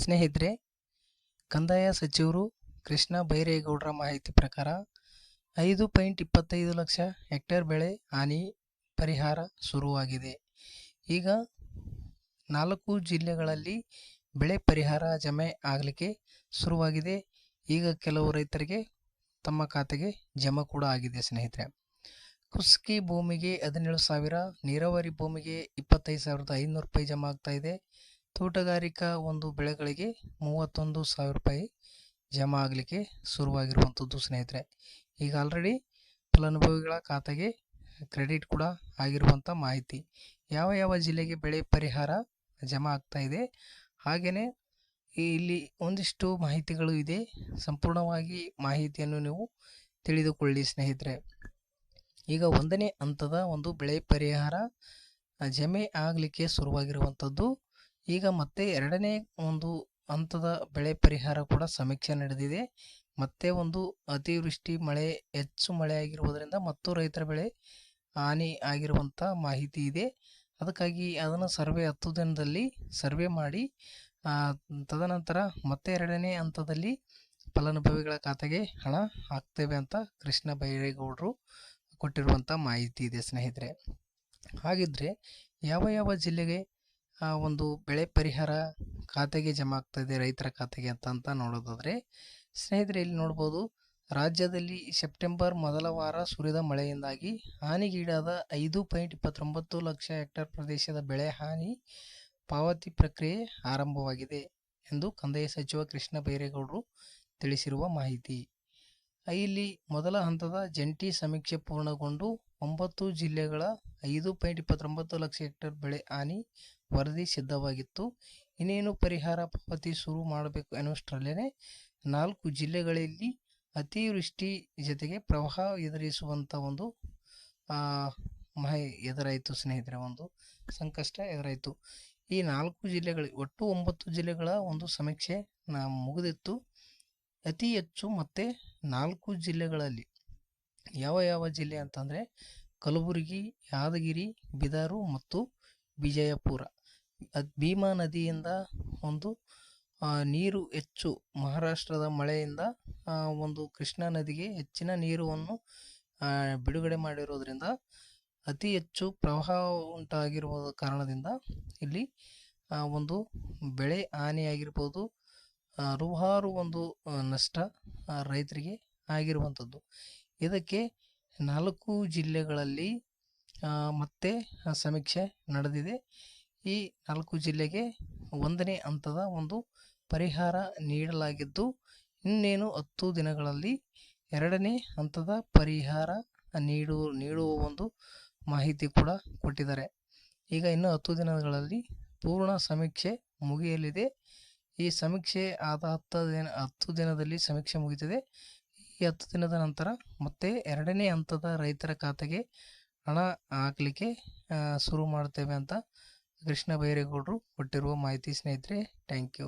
ಸ್ನೇಹಿತರೆ, ಕಂದಾಯ ಸಚಿವರು ಕೃಷ್ಣ ಬೈರೇಗೌಡರ ಮಾಹಿತಿ ಪ್ರಕಾರ ಐದು ಪಾಯಿಂಟ್ ಇಪ್ಪತ್ತೈದು ಲಕ್ಷ ಹೆಕ್ಟೇರ್ ಬೆಳೆ ಹಾನಿ ಪರಿಹಾರ ಶುರುವಾಗಿದೆ. ಈಗ ನಾಲ್ಕು ಜಿಲ್ಲೆಗಳಲ್ಲಿ ಬೆಳೆ ಪರಿಹಾರ ಜಮೆ ಆಗಲಿಕ್ಕೆ ಶುರುವಾಗಿದೆ. ಈಗ ಕೆಲವು ರೈತರಿಗೆ ತಮ್ಮ ಖಾತೆಗೆ ಜಮಾ ಕೂಡ ಆಗಿದೆ ಸ್ನೇಹಿತರೆ. ಕೃಷಿ ಭೂಮಿಗೆ ಹದಿನೇಳು ಸಾವಿರ, ನೀರಾವರಿ ಭೂಮಿಗೆ ಇಪ್ಪತ್ತೈದು ಸಾವಿರದ ಐನೂರು ರೂಪಾಯಿ ಜಮಾ ಆಗ್ತಾ ಇದೆ. ತೋಟಗಾರಿಕಾ ಒಂದು ಬೆಳೆಗಳಿಗೆ ಮೂವತ್ತೊಂದು ಸಾವಿರ ರೂಪಾಯಿ ಜಮಾ ಆಗಲಿಕ್ಕೆ ಶುರುವಾಗಿರುವಂಥದ್ದು ಸ್ನೇಹಿತರೆ. ಈಗ ಆಲ್ರೆಡಿ ಫಲಾನುಭವಿಗಳ ಖಾತೆಗೆ ಕ್ರೆಡಿಟ್ ಕೂಡ ಆಗಿರುವಂಥ ಮಾಹಿತಿ. ಯಾವ ಯಾವ ಜಿಲ್ಲೆಗೆ ಬೆಳೆ ಪರಿಹಾರ ಜಮಾ ಆಗ್ತಾ ಇದೆ? ಹಾಗೆಯೇ ಇಲ್ಲಿ ಒಂದಿಷ್ಟು ಮಾಹಿತಿಗಳು ಇದೆ. ಸಂಪೂರ್ಣವಾಗಿ ಮಾಹಿತಿಯನ್ನು ನೀವು ತಿಳಿದುಕೊಳ್ಳಿ ಸ್ನೇಹಿತರೆ. ಈಗ ಒಂದನೇ ಹಂತದ ಒಂದು ಬೆಳೆ ಪರಿಹಾರ ಜಮೆ ಆಗಲಿಕ್ಕೆ ಶುರುವಾಗಿರುವಂಥದ್ದು ಈಗ ಮತ್ತೆ ಎರಡನೇ ಒಂದು ಹಂತದ ಬೆಳೆ ಪರಿಹಾರ ಕೂಡ ಸಮೀಕ್ಷೆ ನಡೆದಿದೆ. ಮತ್ತೆ ಒಂದು ಅತಿವೃಷ್ಟಿ ಮಳೆ, ಹೆಚ್ಚು ಮಳೆ ಆಗಿರುವುದರಿಂದ ಮತ್ತು ರೈತರ ಬೆಳೆ ಹಾನಿ ಆಗಿರುವಂಥ ಮಾಹಿತಿ ಇದೆ. ಅದಕ್ಕಾಗಿ ಅದನ್ನು ಸರ್ವೆ ಹತ್ತು ದಿನದಲ್ಲಿ ಸರ್ವೆ ಮಾಡಿ ತದನಂತರ ಮತ್ತೆ ಎರಡನೇ ಹಂತದಲ್ಲಿ ಫಲಾನುಭವಿಗಳ ಖಾತೆಗೆ ಹಣ ಹಾಕ್ತೇವೆ ಅಂತ ಕೃಷ್ಣ ಬೈರೇಗೌಡರು ಕೊಟ್ಟಿರುವಂಥ ಮಾಹಿತಿ ಇದೆ ಸ್ನೇಹಿತರೆ. ಹಾಗಿದ್ರೆ ಯಾವ ಯಾವ ಜಿಲ್ಲೆಗೆ ಒಂದು ಬೆಳೆ ಪರಿಹಾರ ಖಾತೆಗೆ ಜಮಾ ಆಗ್ತಾ ಇದೆ, ರೈತರ ಖಾತೆಗೆ ಅಂತ ಅಂತ ನೋಡೋದಾದರೆ, ಸ್ನೇಹಿತರೆ ಇಲ್ಲಿ ನೋಡ್ಬೋದು, ರಾಜ್ಯದಲ್ಲಿ ಸೆಪ್ಟೆಂಬರ್ ಮೊದಲ ವಾರ ಸುರಿದ ಮಳೆಯಿಂದಾಗಿ ಹಾನಿಗೀಡಾದ ಐದು ಪಾಯಿಂಟ್ ಇಪ್ಪತ್ತೊಂಬತ್ತು ಲಕ್ಷ ಹೆಕ್ಟೇರ್ ಪ್ರದೇಶದ ಬೆಳೆ ಹಾನಿ ಪಾವತಿ ಪ್ರಕ್ರಿಯೆ ಆರಂಭವಾಗಿದೆ ಎಂದು ಕಂದಾಯ ಸಚಿವ ಕೃಷ್ಣ ಬೈರೇಗೌಡರು ತಿಳಿಸಿರುವ ಮಾಹಿತಿ. ಇಲ್ಲಿ ಮೊದಲ ಹಂತದ ಜಂಟಿ ಸಮೀಕ್ಷೆ ಪೂರ್ಣಗೊಂಡು ಒಂಬತ್ತು ಜಿಲ್ಲೆಗಳ ಐದು ಪಾಯಿಂಟ್ ಇಪ್ಪತ್ತೊಂಬತ್ತು ಲಕ್ಷ ಹೆಕ್ಟೇರ್ ಬೆಳೆ ಹಾನಿ ವರದಿ ಸಿದ್ಧವಾಗಿತ್ತು. ಇನ್ನೇನು ಪರಿಹಾರ ಪಾವತಿ ಶುರು ಮಾಡಬೇಕು ಎನ್ನುವಷ್ಟರಲ್ಲೇ ನಾಲ್ಕು ಜಿಲ್ಲೆಗಳಲ್ಲಿ ಅತಿವೃಷ್ಟಿ ಜೊತೆಗೆ ಪ್ರವಾಹ ಎದುರಿಸುವಂಥ ಒಂದು ಮಹಿ ಎದುರಾಯಿತು ಸ್ನೇಹಿತರೆ, ಒಂದು ಸಂಕಷ್ಟ ಎದುರಾಯಿತು. ಈ ನಾಲ್ಕು ಜಿಲ್ಲೆಗಳು, ಒಟ್ಟು ಒಂಬತ್ತು ಜಿಲ್ಲೆಗಳ ಒಂದು ಸಮೀಕ್ಷೆ ನಾ, ಮುಗಿದಿತ್ತು. ಅತಿ ಹೆಚ್ಚು ಮತ್ತು ನಾಲ್ಕು ಜಿಲ್ಲೆಗಳಲ್ಲಿ ಯಾವ ಯಾವ ಜಿಲ್ಲೆ ಅಂತಂದರೆ, ಕಲಬುರಗಿ, ಯಾದಗಿರಿ, ಬಿದಾರು ಮತ್ತು ವಿಜಯಪುರ. ಭೀಮಾ ನದಿಯಿಂದ ಒಂದು ನೀರು ಹೆಚ್ಚು ಮಹಾರಾಷ್ಟ್ರದ ಮಳೆಯಿಂದ ಒಂದು ಕೃಷ್ಣಾ ನದಿಗೆ ಹೆಚ್ಚಿನ ನೀರನ್ನು ಬಿಡುಗಡೆ ಮಾಡಿರೋದ್ರಿಂದ ಅತಿ ಹೆಚ್ಚು ಪ್ರವಾಹ ಉಂಟಾಗಿರುವ ಕಾರಣದಿಂದ ಇಲ್ಲಿ ಒಂದು ಬೆಳೆ ಹಾನಿಯಾಗಿರ್ಬೋದು. ಹಲವಾರು ಒಂದು ನಷ್ಟ ರೈತರಿಗೆ ಆಗಿರುವಂಥದ್ದು. ಇದಕ್ಕೆ ನಾಲ್ಕು ಜಿಲ್ಲೆಗಳಲ್ಲಿ ಮತ್ತೆ ಸಮೀಕ್ಷೆ ನಡೆದಿದೆ. ಈ ನಾಲ್ಕು ಜಿಲ್ಲೆಗೆ ಒಂದನೇ ಹಂತದ ಒಂದು ಪರಿಹಾರ ನೀಡಲಾಗಿದ್ದು, ಇನ್ನೇನು ಹತ್ತು ದಿನಗಳಲ್ಲಿ ಎರಡನೇ ಹಂತದ ಪರಿಹಾರ ನೀಡು, ನೀಡುವ ಒಂದು ಮಾಹಿತಿ ಕೂಡ ಕೊಟ್ಟಿದ್ದಾರೆ. ಈಗ ಇನ್ನು ಹತ್ತು ದಿನಗಳಲ್ಲಿ ಪೂರ್ಣ ಸಮೀಕ್ಷೆ ಮುಗಿಯಲಿದೆ. ಈ ಸಮೀಕ್ಷೆ ಆದ ಹತ್ತು ದಿನ, ಹತ್ತು ದಿನದಲ್ಲಿ ಸಮೀಕ್ಷೆ ಮುಗಿದಿದೆ ಈ ಹತ್ತು ದಿನದ ನಂತರ ಮತ್ತೆ ಎರಡನೇ ಹಂತದ ರೈತರ ಖಾತೆಗೆ ಹಣ ಹಾಕಲಿಕ್ಕೆ ಶುರು ಮಾಡ್ತೇವೆ ಅಂತ ಕೃಷ್ಣ ಬೈರೇಗೌಡರು ಕೊಟ್ಟಿರುವ ಮಾಹಿತಿ ಸ್ನೇಹಿತರೆ ಥ್ಯಾಂಕ್ ಯು